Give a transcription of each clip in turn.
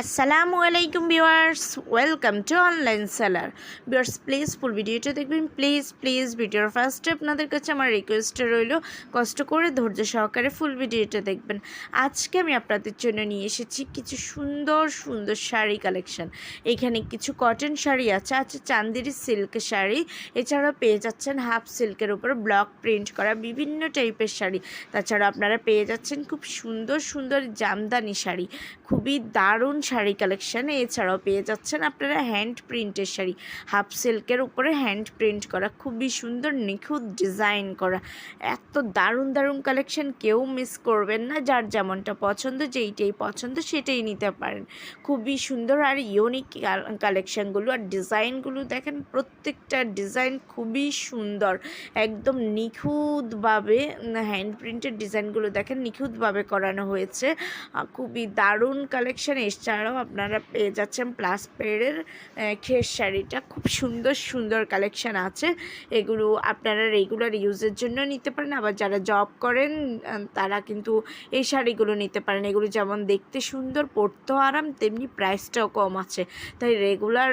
আসসালামু আলাইকুম viewers welcome to online seller viewers please full ভিডিওটা দেখবেন। প্লিজ প্লিজ ভিডিওর ফার্স্টে আপনাদের কাছে আমার রিকোয়েস্টটা রইল। কষ্ট করে ধৈর্য সহকারে ফুল ভিডিওটা দেখবেন। আজকে আমি আপনাদের জন্য নিয়ে এসেছি কিছু সুন্দর সুন্দর শাড়ি কালেকশন এখানে কিছু কটন শাড়ি আছে আছে চান্দেরি সিল্ক শাড়ি। এছাড়াও পেয়ে যাচ্ছেন হাফ সিল্কের উপর ব্লক প্রিন্ট করা বিভিন্ন টাইপের শাড়ি। তাছাড়া আপনারা পেয়ে যাচ্ছেন খুব সুন্দর সুন্দর জামদানি শাড়ি। খুবই দারুণ শাড়ি কালেকশন এছাড়াও পেয়ে যাচ্ছেন আপনারা হ্যান্ড প্রিন্টের শাড়ি। হাফ সিল্কের উপরে হ্যান্ড প্রিন্ট করা, খুবই সুন্দর নিখুঁত ডিজাইন করা। এত দারুণ দারুণ কালেকশান কেউ মিস করবেন না। যার যেমনটা পছন্দ, যেইটাই পছন্দ, সেটাই নিতে পারেন। খুবই সুন্দর আর ইউনিক কালেকশানগুলো আর ডিজাইনগুলো দেখেন, প্রত্যেকটা ডিজাইন খুবই সুন্দর। একদম নিখুঁতভাবে হ্যান্ড প্রিন্টের ডিজাইনগুলো দেখেন, নিখুঁতভাবে করানো হয়েছে। খুবই দারুণ কালেকশন এছাড়াও আপনারা পেয়ে যাচ্ছেন প্লাস পেড়ের খের শাড়িটা। খুব সুন্দর সুন্দর কালেকশন আছে। এগুলো আপনারা রেগুলার ইউজের জন্য নিতে পারেন। আবার যারা জব করেন তারা কিন্তু এই শাড়িগুলো নিতে পারেন। এগুলো যেমন দেখতে সুন্দর, পরতেও আরাম, তেমনি প্রাইসটাও কম আছে। তাই রেগুলার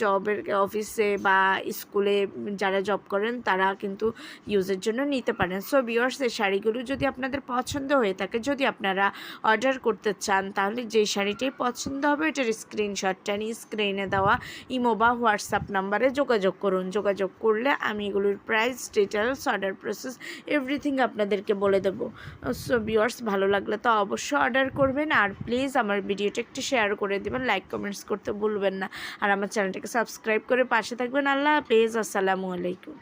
জবের অফিসে বা স্কুলে যারা জব করেন, তারা কিন্তু ইউজের জন্য নিতে পারেন। সো বিয়ার্স এই শাড়িগুলো যদি আপনাদের পছন্দ হয়ে থাকে, যদি আপনারা অর্ডার করতে চান, তাহলে যে শাড়িটাই পছন্দ হবে, এটার স্ক্রিনশটটা নিয়ে স্ক্রিনে দেওয়া ইমো বা হোয়াটসঅ্যাপ নাম্বারে যোগাযোগ করুন। যোগাযোগ করলে আমি এগুলোর price details order process everything আপনাদেরকে বলে দেবো। সো বিয়ার্স ভালো লাগলে তো অবশ্যই অর্ডার করবেন। আর প্লিজ আমার ভিডিওটা একটু শেয়ার করে দেবেন লাইক কমেন্টস করতে ভুলবেন না। আর আমার চ্যানেলটাকে সাবস্ক্রাইব করে পাশে থাকবেন। আল্লাহ হাফেজ, আসসালামু আলাইকুম।